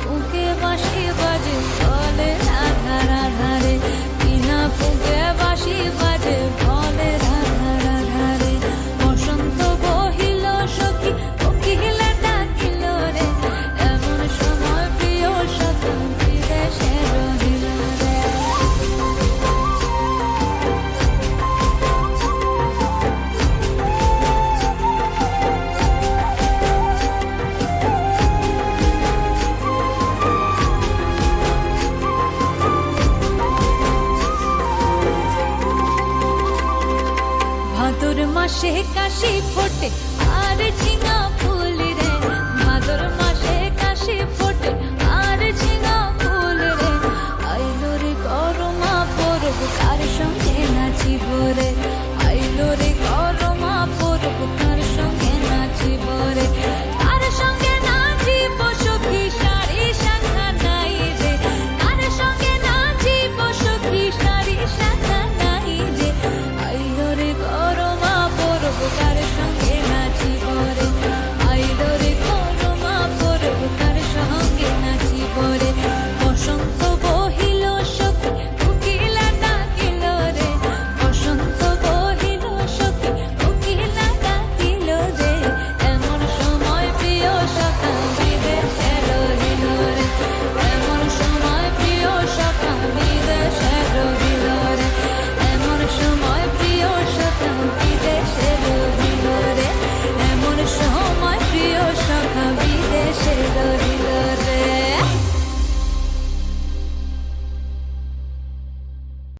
ফুকে বাসে বাজে বলে আধার আকাশে কাশি ফোটে আর ঝিঙা ফুল রে ভাদর মাসে